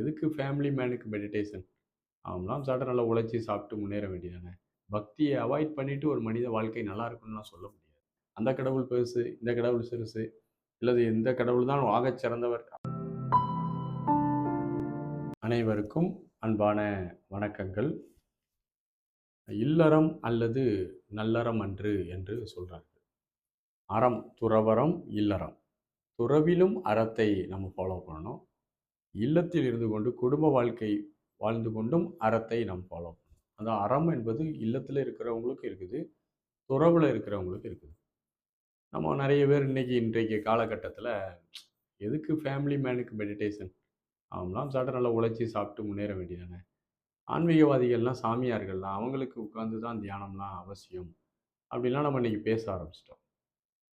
எதுக்கு family மேனுக்கு meditation அவங்களாம் சாப்பிட்டு நல்லா உழைச்சி சாப்பிட்டு முன்னேற வேண்டியதானே? பக்தியை அவாய்ட் பண்ணிட்டு ஒரு மனித வாழ்க்கை நல்லா இருக்கும்னுலாம் சொல்ல முடியாது. அந்த கடவுள் பெருசு இந்த கடவுள் சிறுசு இல்லது இந்த கடவுள் தான் ஆகச் சிறந்தவர். அனைவருக்கும் அன்பான வணக்கங்கள். இல்லறம் அல்லது நல்லறம் அன்று என்று சொல்கிறார்கள் அறம் துறவறம் இல்லறம். துறவிலும் அறத்தை நம்ம ஃபாலோ பண்ணணும். இல்லத்தில் இருந்து கொண்டு குடும்ப வாழ்க்கை வாழ்ந்து கொண்டும் அறத்தை நாம் ஃபாலோ அந்த அறம் என்பது இல்லத்தில் இருக்கிறவங்களுக்கு இருக்குது துறவில் இருக்கிறவங்களுக்கு இருக்குது. நம்ம நிறைய பேர் இன்னைக்கு இன்றைக்கு காலகட்டத்தில் எதுக்கு ஃபேமிலி மேனுக்கு மெடிடேஷன் அவங்களாம் சாப்பிட்டு நல்லா உழைச்சி சாப்பிட்டு முன்னேற வேண்டியதானே? ஆன்மீகவாதிகள்லாம் சாமியார்கள்லாம் அவங்களுக்கு உட்காந்து தான் தியானம்லாம் அவசியம் அப்படிலாம் நம்ம இன்றைக்கி பேச ஆரம்பிச்சிட்டோம்.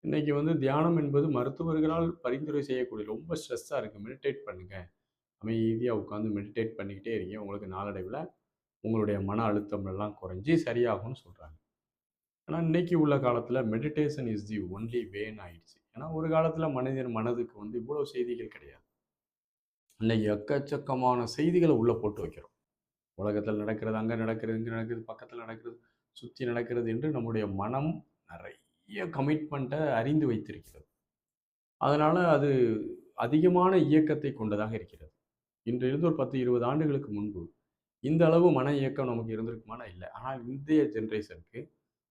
இன்றைக்கி வந்து தியானம் என்பது மருத்துவர்களால் பரிந்துரை செய்யக்கூடிய ரொம்ப ஸ்ட்ரெஸ்ஸாக இருக்குது மெடிடேட் பண்ணுங்கள் அமைதியாக உட்காந்து மெடிடேட் பண்ணிக்கிட்டே இருக்கீங்க. உங்களுக்கு நாளடைவில் உங்களுடைய மன அழுத்தம் எல்லாம் குறைஞ்சி சரியாகும்னு சொல்கிறாங்க ஆனால் இன்னைக்கு உள்ள காலத்தில் மெடிடேஷன் இஸ் தி ஒன்லி வேன்னு ஆயிடுச்சு. ஏன்னா ஒரு காலத்தில் மனிதன் மனதுக்கு வந்து இவ்வளோ செய்திகள் கிடையாது. இன்னைக்கு எக்கச்சக்கமான செய்திகளை உள்ளே போட்டு வைக்கிறோம். உலகத்தில் நடக்கிறது அங்கே நடக்கிறது இங்கே நடக்கிறது பக்கத்தில் நடக்கிறது சுற்றி நடக்கிறது என்று நம்முடைய மனம் நிறைய கமிட்மெண்ட்டை அறிந்து வைத்திருக்கிறது. அதனால் அது அதிகமான இயக்கத்தை கொண்டதாக இருக்கிறது. இன்றிலிருந்து ஒரு பத்து இருபது ஆண்டுகளுக்கு முன்பு இந்த அளவு மன இயக்கம் நமக்கு இருந்திருக்குமானா இல்லை. ஆனால் இந்திய ஜென்ரேஷனுக்கு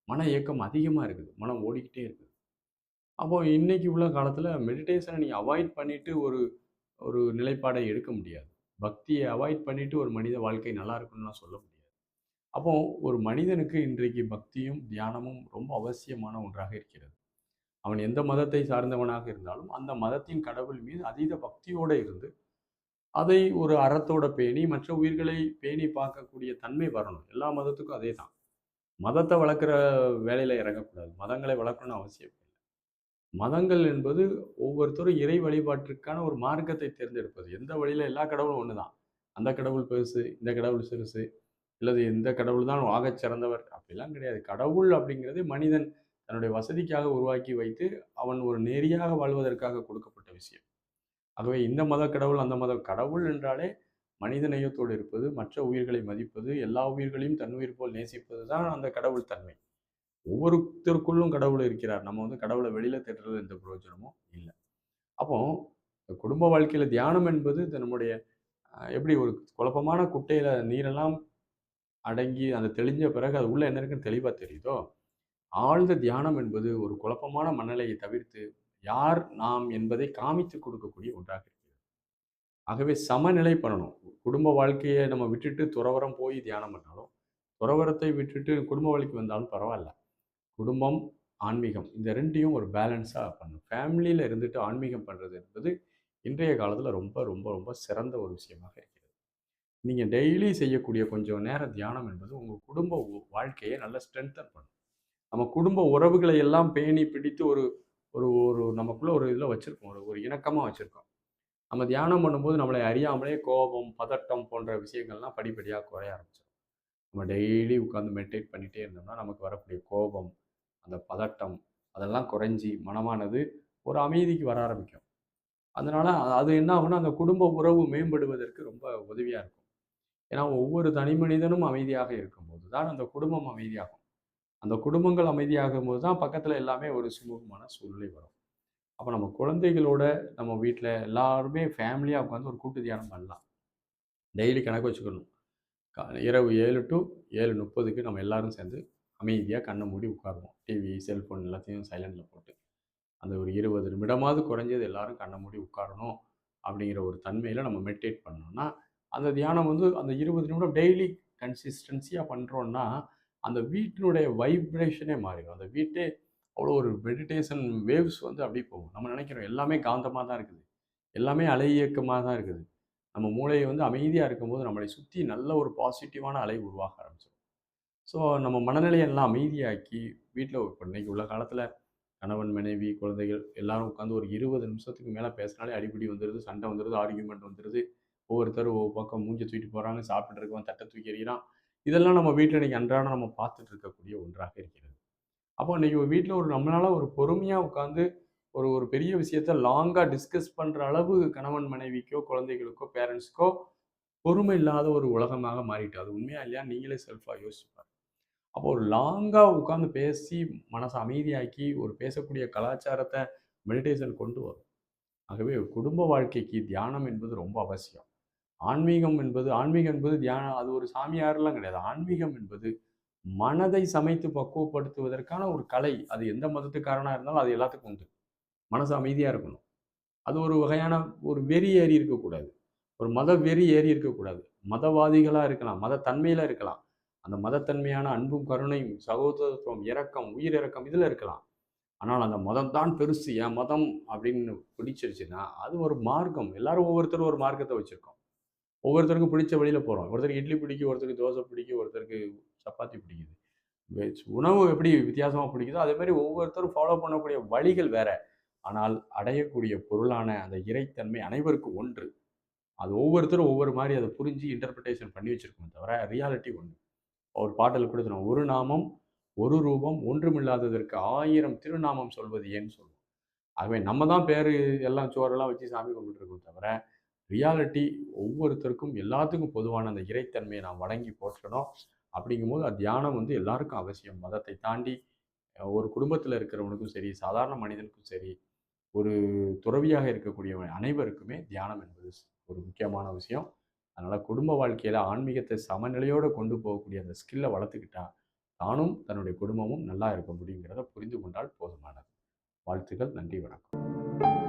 மன இயக்கம் அதிகமாக இருக்குது. மனம் ஓடிக்கிட்டே இருக்குது. அப்போ இன்னைக்கு உள்ள காலத்தில் மெடிடேஷனை நீங்கள் அவாய்ட் பண்ணிட்டு ஒரு ஒரு நிலைப்பாடை எடுக்க முடியாது. பக்தியை அவாய்ட் பண்ணிட்டு ஒரு மனித வாழ்க்கை நல்லா இருக்கும்னு சொல்ல முடியாது. அப்போ ஒரு மனிதனுக்கு இன்றைக்கு பக்தியும் தியானமும் ரொம்ப அவசியமான ஒன்றாக இருக்கிறது. அவன் எந்த மதத்தை சார்ந்தவனாக இருந்தாலும் அந்த மதத்தின் கடவுள் மீது அதீத பக்தியோடு இருந்து அதை ஒரு அறத்தோட பேணி மற்ற உயிர்களை பேணி பார்க்கக்கூடிய தன்மை வரணும். எல்லா மதத்துக்கும் அதே தான் மதத்தை வளர்க்குற வேலையில் இறங்கக்கூடாது. மதங்களை வளர்க்கணும்னு அவசியம் இல்லை. மதங்கள் என்பது ஒவ்வொருத்தரும் இறை வழிபாட்டிற்கான ஒரு மார்க்கத்தை தேர்ந்தெடுப்பது. எந்த வழியில் எல்லா கடவுளும் ஒன்று தான் அந்த கடவுள் பெருசு இந்த கடவுள் சிறுசு இல்லது இந்த கடவுள் தான் ஆகச் சிறந்தவர். அப்படிலாம் கிடையாது. கடவுள் அப்படிங்கிறது மனிதன் தன்னுடைய வசதிக்காக உருவாக்கி வைத்து அவன் ஒரு நெறியாக வாழ்வதற்காக கொடுக்கப்பட்ட விஷயம். ஆகவே இந்த மத கடவுள் அந்த மத கடவுள் என்றாலே மனித நேயத்தோடு இருப்பது மற்ற உயிர்களை மதிப்பது எல்லா உயிர்களையும் தன் உயிர் போல் நேசிப்பது தான் அந்த கடவுள் தன்மை. ஒவ்வொருத்தருக்குள்ளும் கடவுள் இருக்கிறார். நம்ம வந்து கடவுளை வெளியில தேடுறது எந்த பிரயோஜனமும் இல்லை. அப்போ இந்த குடும்ப வாழ்க்கையில தியானம் என்பது நம்முடைய எப்படி ஒரு குழப்பமான குட்டையில நீரெல்லாம் அடங்கி அந்த தெளிஞ்ச பிறகு அது உள்ள என்ன இருக்குன்னு தெளிவாக தெரியுதோ? ஆழ்ந்த தியானம் என்பது ஒரு குழப்பமான மனநிலையை தவிர்த்து யார் நாம் என்பதை காமித்து கொடுக்கக்கூடிய ஒன்றாக இருக்கிறது. ஆகவே சமநிலை பண்ணணும். குடும்ப வாழ்க்கையை நம்ம விட்டுட்டு துறவரம் போய் தியானம் பண்ணாலும் துறவரத்தை விட்டுட்டு குடும்ப வாழ்க்கை வந்தாலும் பரவாயில்ல. குடும்பம் ஆன்மீகம் இந்த ரெண்டையும் ஒரு பேலன்ஸாக பண்ணணும். ஃபேமிலியில் இருந்துட்டு ஆன்மீகம் பண்ணுறது என்பது இன்றைய காலத்தில் ரொம்ப ரொம்ப ரொம்ப சிறந்த ஒரு விஷயமாக இருக்கிறது. நீங்கள் டெய்லி செய்யக்கூடிய கொஞ்சம் நேரம் தியானம் என்பது உங்கள் குடும்ப உ- வாழ்க்கையை நல்லா ஸ்ட்ரென்தன் பண்ணும். நம்ம குடும்ப உறவுகளை எல்லாம் பேணி பிடித்து ஒரு ஒரு ஒரு நமக்குள்ள ஒரு இதில் வச்சுருக்கோம். ஒரு ஒரு இணக்கமாக வச்சுருக்கோம். நம்ம தியானம் பண்ணும்போது நம்மளை அறியாமலே கோபம் பதட்டம் போன்ற விஷயங்கள்லாம் படிப்படியாக குறைய ஆரம்பிச்சிடும் நம்ம டெய்லி உட்காந்து மெடிடேட் பண்ணிகிட்டே இருந்தோம்னா நமக்கு வரக்கூடிய கோபம் அந்த பதட்டம் அதெல்லாம் குறைஞ்சி மனமானது ஒரு அமைதிக்கு வர ஆரம்பிக்கும். அதனால் அது என்ன ஆகும்னா அந்த குடும்ப உறவு மேம்படுவதற்கு ரொம்ப உதவியாக இருக்கும். ஏன்னா ஒவ்வொரு தனி மனிதனும் அமைதியாக இருக்கும்போது தான் அந்த குடும்பம் அமைதியாகும். அந்த குடும்பங்கள் அமைதியாகும் போது தான் பக்கத்தில் எல்லாமே ஒரு சுமூகமான சூழ்நிலை வரும். அப்போ நம்ம குழந்தைகளோட நம்ம வீட்டில் எல்லாருமே ஃபேமிலியாக உட்காந்து ஒரு கூட்டு தியானம் பண்ணலாம். டெய்லி கணக்கு வச்சுக்கணும். இரவு ஏழு டு ஏழு முப்பதுக்கு நம்ம எல்லாரும் சேர்ந்து அமைதியாக கண்ணை மூடி உட்காருவோம். டிவி செல்ஃபோன் எல்லாத்தையும் சைலண்டில் போட்டு. அந்த ஒரு இருபது நிமிடமாவது குறைஞ்சது எல்லாரும் கண்ணை மூடி உட்காரணும் அப்படிங்கிற ஒரு தன்மையில் நம்ம மெடிடேட் பண்ணோம்னா அந்த தியானம் வந்து அந்த இருபது நிமிடம் டெய்லி கன்சிஸ்டன்சியாக பண்ணுறோன்னா அந்த வீட்டினுடைய வைப்ரேஷனே மாறிடும். அந்த வீட்டே அவ்வளோ ஒரு மெடிடேஷன் வேவ்ஸ் வந்து அப்படியே போகும். நம்ம நினைக்கிறோம் எல்லாமே காந்தமாக தான் இருக்குது. எல்லாமே அலை இயக்கமாக தான் இருக்குது. நம்ம மூளையை வந்து அமைதியாக இருக்கும்போது நம்மளை சுற்றி நல்ல ஒரு பாசிட்டிவான அலை உருவாக ஆரம்பிச்சிடும். ஸோ நம்ம மனநிலையெல்லாம் அமைதியாக்கி வீட்டில் இப்போ இன்றைக்கி உள்ள காலத்தில் கணவன் மனைவி குழந்தைகள் எல்லாரும் உட்காந்து ஒரு இருபது நிமிஷத்துக்கு மேலே பேசினாலே அடிப்படி வந்துடுது சண்டை வந்துடுது ஆர்கியூமெண்ட் வந்துடுது ஒவ்வொருத்தரும் ஒவ்வொரு பக்கம் மூஞ்சி தூக்கிட்டு போகிறாங்க சாப்பிட்டுட்டு தட்டை தூக்கி எறிகிறான். இதெல்லாம் நம்ம வீட்டில் இன்னைக்கு அன்றாடம் நம்ம பார்த்துட்டு இருக்கக்கூடிய ஒன்றாக இருக்கிறது. அப்போ இன்றைக்கி ஒரு வீட்டில் ஒரு நம்மளால் ஒரு பொறுமையாக உட்காந்து ஒரு ஒரு பெரிய விஷயத்த லாங்காக டிஸ்கஸ் பண்ணுற அளவு கணவன் மனைவிக்கோ குழந்தைகளுக்கோ பேரண்ட்ஸ்க்கோ பொறுமை இல்லாத ஒரு உலகமாக மாறிட்டு அது உண்மையா இல்லையா? நீங்களே செல்ஃபாக யோசிப்பார் அப்போ ஒரு லாங்காக உட்காந்து பேசி மனசை அமைதியாக்கி ஒரு பேசக்கூடிய கலாச்சாரத்தை மெடிடேஷன் கொண்டு வரும். ஆகவே குடும்ப வாழ்க்கைக்கு தியானம் என்பது ரொம்ப அவசியம். ஆன்மீகம் என்பது ஆன்மீகம் என்பது தியானம் அது ஒரு சாமியாரெல்லாம் கிடையாது. ஆன்மீகம் என்பது மனதை சமைத்து பக்குவப்படுத்துவதற்கான ஒரு கலை. அது எந்த மதத்துக்காரனாக இருந்தாலும் அது எல்லாத்துக்கும் உண்டு. மனசு அமைதியாக இருக்கணும். அது ஒரு வகையான ஒரு வெறி ஏறி இருக்கக்கூடாது. ஒரு மத வெறி ஏறி இருக்கக்கூடாது. மதவாதிகளாக இருக்கலாம் மதத்தன்மையில் இருக்கலாம். அந்த மதத்தன்மையான அன்பும் கருணையும் சகோதரத்துவம் இரக்கம் உயிர் இறக்கம் இதில் இருக்கலாம். ஆனால் அந்த மதம் தான் பெருசு. என் மதம் அப்படின்னு பிடிச்சிருச்சுன்னா அது ஒரு மார்க்கம். எல்லாரும் ஒவ்வொருத்தரும் ஒரு மார்க்கத்தை வச்சுருக்கோம். ஒவ்வொருத்தருக்கும் பிடிச்ச வழியில் போகிறோம் ஒருத்தருக்கு இட்லி பிடிக்கும் ஒருத்தருக்கு தோசை பிடிக்கும் ஒருத்தருக்கு சப்பாத்தி பிடிக்குது. உணவு எப்படி வித்தியாசமாக பிடிக்குதோ அதே மாதிரி ஒவ்வொருத்தரும் ஃபாலோ பண்ணக்கூடிய வழிகள் வேற. ஆனால் அடையக்கூடிய பொருளான அந்த இறைத்தன்மை அனைவருக்கும் ஒன்று. அது ஒவ்வொருத்தரும் ஒவ்வொரு மாதிரி அதை புரிஞ்சு இன்டர்பிரிட்டேஷன் பண்ணி வச்சுருக்கோம் தவிர ரியாலிட்டி ஒன்று ஒரு பாட்டில் கொடுத்துரும் ஒரு நாமம் ஒரு ரூபம் ஒன்றுமில்லாததற்கு ஆயிரம் திருநாமம் சொல்வது ஏன்னு சொல்லுவோம். ஆகவே நம்ம தான் பேர் எல்லாம் சோறெல்லாம் வச்சு சாமி கும்பிட்டுருக்கோம் தவிர ரியாலிட்டி ஒவ்வொருத்தருக்கும் எல்லாத்துக்கும் பொதுவான அந்த இறைத்தன்மையை நாம் வழங்கி போற்றணும். அப்படிங்கும்போது அது தியானம் வந்து எல்லாருக்கும் அவசியம். மதத்தை தாண்டி ஒரு குடும்பத்தில் இருக்கிறவனுக்கும் சரி சாதாரண மனிதனுக்கும் சரி ஒரு துறவியாக இருக்கக்கூடிய அனைவருக்குமே தியானம் என்பது ஒரு முக்கியமான விஷயம். அதனால் குடும்ப வாழ்க்கையில் ஆன்மீகத்தை சமநிலையோடு கொண்டு போகக்கூடிய அந்த ஸ்கில்லை வளர்த்துக்கிட்டா தானும் தன்னுடைய குடும்பமும் நல்லா இருக்க முடியுங்கிறத புரிந்து கொண்டால் போதுமானது. வாழ்த்துக்கள் நன்றி வணக்கம்.